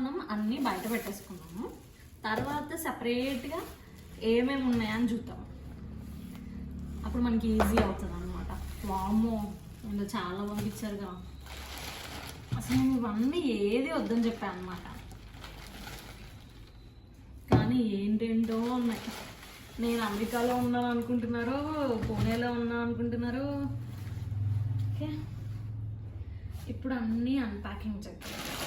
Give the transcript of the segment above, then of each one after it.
మనం అన్నీ బయట పెట్టేసుకున్నాము. తర్వాత సపరేట్గా ఏమేమి ఉన్నాయని చూద్దాం. అప్పుడు మనకి ఈజీ అవుతుంది అనమాట వామో ఇందులో చాలా పంపించారుగా అసలు నేను ఇవన్నీ ఏది వద్దని చెప్పాను అనమాట కానీ ఏంటేంటో ఉన్నాయి. నేను అమెరికాలో ఉన్నాను అనుకుంటున్నారు పూణేలో ఉన్నాను అనుకుంటున్నారు. ఓకే. ఇప్పుడు అన్నీ అన్ప్యాకింగ్ చెప్తాను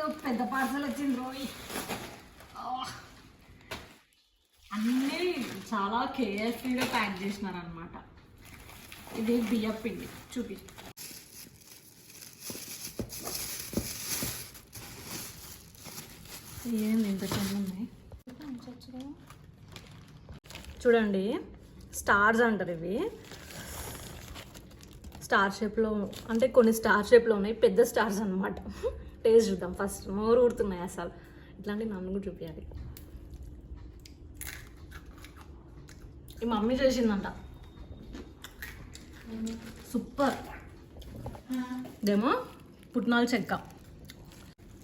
ఏదో పెద్ద పార్సల్ వచ్చింది రోయ్. అన్నీ చాలా కేర్ఫుల్గా ప్యాక్ చేసినారనమాట ఇది బియ్యం పిండి. చూపి. ఏంది ఇంత చిన్న ఉన్నాయి చూడండి స్టార్స్ అంటారు ఇవి. స్టార్ షేప్లో అంటే కొన్ని స్టార్ షేప్లో ఉన్నాయి పెద్ద స్టార్స్ అన్నమాట. టేస్ట్ చూద్దాం. ఫస్ట్ నోరు ఊరుతున్నాయి అసలు? ఇట్లాంటివి నన్ను కూడా చూపించాలి ఈ మమ్మీ చేసిందంట. సూపర్. ఇదేమో పుట్నాల చెక్క.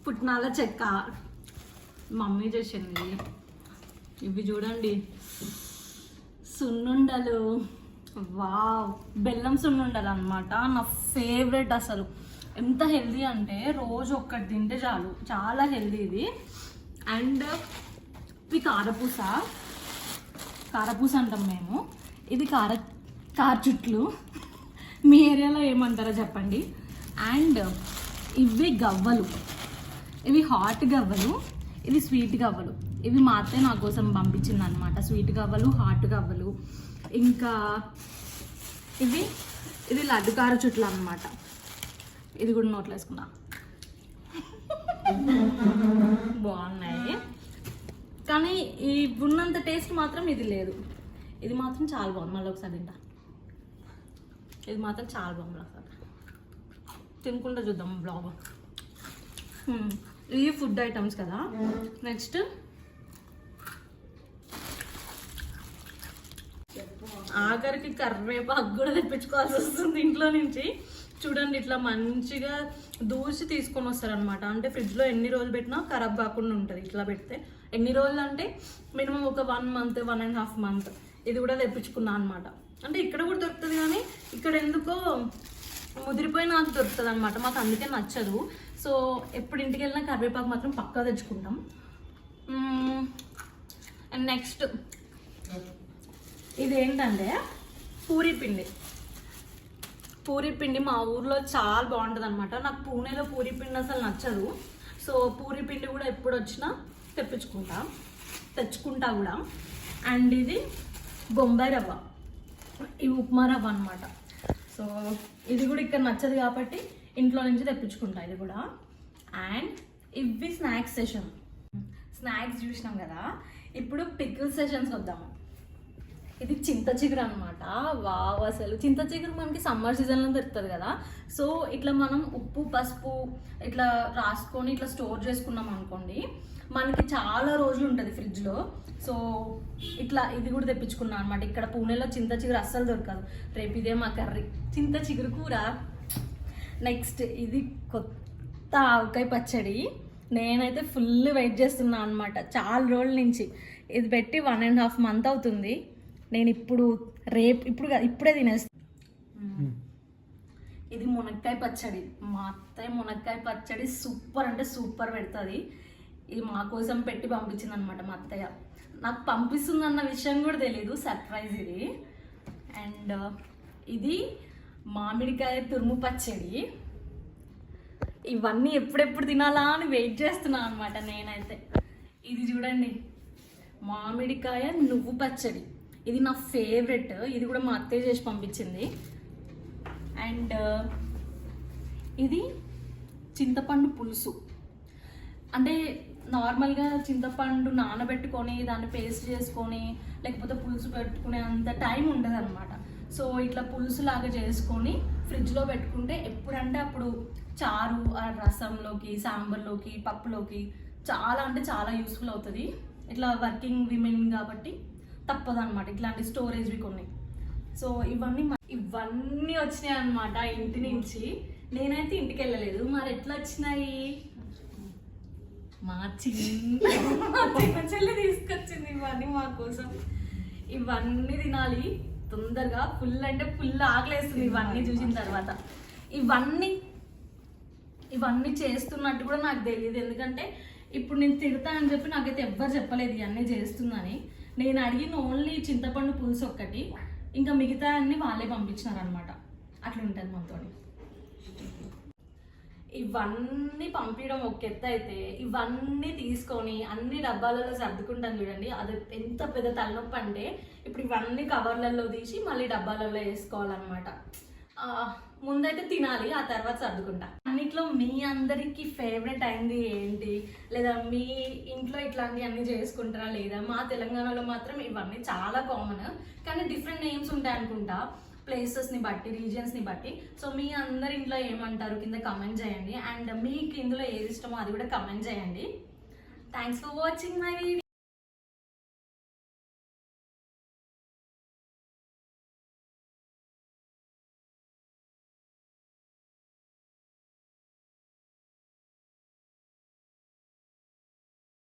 పుట్నాల చెక్క. మమ్మీ చేసింది. ఇవి చూడండి. సున్నుండలు. వావ్. బెల్లం సున్నుండలు అనమాట నా ఫేవరెట్ అసలు. ఎంత హెల్దీ అంటే రోజు ఒక్కటి తింటే చాలు. చాలా హెల్దీ ఇది. అండ్ ఇది కారపూస. కారపూస అంటాం మేము. ఇది కార కార్చుట్లు. మీ ఏరియాలో ఏమంటారో చెప్పండి. అండ్ ఇవి గవ్వలు. ఇవి హాట్ గవ్వలు. ఇది స్వీట్ గవ్వలు. ఇవి మా అత్తే నా కోసం పంపించింది అనమాట స్వీట్ గవ్వలు హాట్ గవ్వలు. ఇంకా ఇవి ఇది లడ్డు కారచుట్లు అనమాట ఇది కూడా నోట్లో వేసుకున్నా బాగున్నాయి. కానీ ఈ ఉన్నంత టేస్ట్ మాత్రం ఇది లేదు. ఇది మాత్రం చాలా బాగుంది. మళ్ళీ ఒకసారి తింటా. ఇది మాత్రం చాలా బాగుంది ఒకసారి తినకుండా చూద్దాం బ్లాగ్. ఇవి ఫుడ్ ఐటమ్స్ కదా. నెక్స్ట్. ఆఖరికి కరివేపాకు కూడా తెప్పించుకోవాల్సి వస్తుంది ఇంట్లో నుంచి. చూడండి ఇట్లా మంచిగా దూసి తీసుకొని వస్తారనమాట అంటే ఫ్రిడ్జ్లో ఎన్ని రోజులు పెట్టినా ఖరాబ్ కాకుండా ఉంటుంది ఇట్లా పెడితే. ఎన్ని రోజులు అంటే మినిమం ఒక one month one and half month ఇది కూడా తెప్పించుకున్నా అనమాట అంటే ఇక్కడ కూడా దొరుకుతుంది కానీ ఇక్కడ ఎందుకో ముదిరిపోయిన నాకు దొరుకుతుంది అనమాట మాకు అందుకే నచ్చదు. సో ఎప్పుడు ఇంటికి వెళ్ళినా కరివేపాకు మాత్రం పక్కా తెచ్చుకుంటాం. అండ్ నెక్స్ట్ ఇది ఏంటంటే పూరి పిండి. పూరి పిండి మా ఊర్లో చాలా బాగుంటుంది అనమాట నాకు పూణేలో పూరి పిండి అసలు నచ్చదు. సో పూరి పిండి కూడా ఎప్పుడు వచ్చినా తెప్పించుకుంటా. తెచ్చుకుంటా కూడా. అండ్ ఇది బొంబాయి రవ్వ. ఈ ఉప్మా రవ్వ అనమాట సో ఇది కూడా ఇక్కడ నచ్చదు కాబట్టి ఇంట్లో నుంచి తెప్పించుకుంటా ఇది కూడా. అండ్ ఇవి స్నాక్స్ సెషన్. స్నాక్స్ చూసినాం కదా. ఇప్పుడు పికిల్ సెషన్స్ వద్దాము. ఇది చింత చిగురు అనమాట వావ్ అసలు చింత చిగురు మనకి సమ్మర్ సీజన్లో దొరుకుతుంది కదా. సో ఇట్లా మనం ఉప్పు పసుపు ఇట్లా రాసుకొని ఇట్లా స్టోర్ చేసుకున్నాం అనుకోండి మనకి చాలా రోజులు ఉంటుంది ఫ్రిడ్జ్లో సో ఇట్లా ఇది కూడా తెప్పించుకున్నాం అనమాట ఇక్కడ పూణేలో చింత చిగురు అస్సలు దొరకదు. రేపు ఇదే మా కర్రీ. చింత చిగురు కూర. నెక్స్ట్ ఇది కొత్త ఆవకాయ పచ్చడి. నేనైతే ఫుల్ వెయిట్ చేస్తున్నాను అనమాట చాలా రోజుల నుంచి. ఇది పెట్టి వన్ అండ్ హాఫ్ మంత్ అవుతుంది. నేను ఇప్పుడు రేపు ఇప్పుడు ఇప్పుడే తినేస్తాను ఇది మునక్కాయ పచ్చడి. మా అత్తయ్య మునక్కాయ పచ్చడి సూపర్ అంటే సూపర్ పెడుతుంది. ఇది మా కోసం పెట్టి పంపించింది అనమాట మా అత్తయ్య. నాకు పంపిస్తుందన్న విషయం కూడా తెలియదు సర్ప్రైజ్ ఇది. అండ్ ఇది మామిడికాయ తురుము పచ్చడి. ఇవన్నీ ఎప్పుడెప్పుడు తినాలా అని వెయిట్ చేస్తున్నాను అనమాట నేనైతే. ఇది చూడండి మామిడికాయ నువ్వు పచ్చడి. ఇది నా ఫేవరెట్ ఇది కూడా మా అత్తయ్య చేసి పంపించింది. అండ్ uh, ఇది చింతపండు పులుసు. అంటే నార్మల్గా చింతపండు నానబెట్టుకొని దాన్ని పేస్ట్ చేసుకొని లేకపోతే పులుసు పెట్టుకునే అంత టైం ఉండదు అనమాట సో ఇట్లా పులుసు లాగా చేసుకొని ఫ్రిడ్జ్లో పెట్టుకుంటే ఎప్పుడంటే అప్పుడు చారు ఆ రసంలోకి సాంబార్లోకి పప్పులోకి చాలా అంటే చాలా యూస్ఫుల్ అవుతుంది. ఇట్లా వర్కింగ్ విమెన్ కాబట్టి తప్పదనమాట ఇట్లాంటి స్టోరేజ్వి కొన్ని. సో ఇవన్నీ ఇవన్నీ వచ్చినాయి అనమాట ఇంటి నుంచి. నేనైతే ఇంటికి వెళ్ళలేదు. మరి ఎట్లా వచ్చినాయి మా చిన్న మా చెల్లి తీసుకొచ్చింది ఇవన్నీ మా కోసం. ఇవన్నీ తినాలి. తొందరగా ఫుల్ అంటే ఫుల్ ఆకలేస్తుంది ఇవన్నీ చూసిన తర్వాత. ఇవన్నీ ఇవన్నీ చేస్తున్నట్టు కూడా నాకు తెలియదు. ఎందుకంటే ఇప్పుడు నేను తిడతా అని చెప్పి నాకైతే ఎవ్వరు చెప్పలేదు ఇవన్నీ చేస్తుందని. నేను అడిగిన ఓన్లీ చింతపండు పులుసు ఒక్కటి ఇంకా మిగతా అన్ని వాళ్ళే పంపించినారనమాట అట్లా ఉంటుంది మనతో ఇవన్నీ పంపించడం ఒక ఎత్త అయితే ఇవన్నీ తీసుకొని అన్ని డబ్బాలలో సర్దుకుంటాను చూడండి. అది ఎంత పెద్ద తలనొప్పి అంటే ఇప్పుడు ఇవన్నీ కవర్లలో తీసి మళ్ళీ డబ్బాలలో వేసుకోవాలన్నమాట. ముందైతే తినాలి ఆ తర్వాత సర్దుకుంటా. అన్నిట్లో మీ అందరికి ఫేవరెట్ అయింది ఏంటి? లేదా మీ ఇంట్లో ఇట్లాంటివి అన్ని చేసుకుంటారా లేదా? మా తెలంగాణలో మాత్రం ఇవన్నీ చాలా కామన్ కానీ డిఫరెంట్ నేమ్స్ ఉంటాయి అనుకుంటా. ప్లేసెస్ని బట్టి రీజియన్స్ని బట్టి. సో మీ అందరి ఇంట్లో ఏమంటారు కింద కమెంట్ చేయండి. అండ్ మీకు ఇందులో ఏది ఇష్టమో అది కూడా కమెంట్ చేయండి. Thanks for watching my video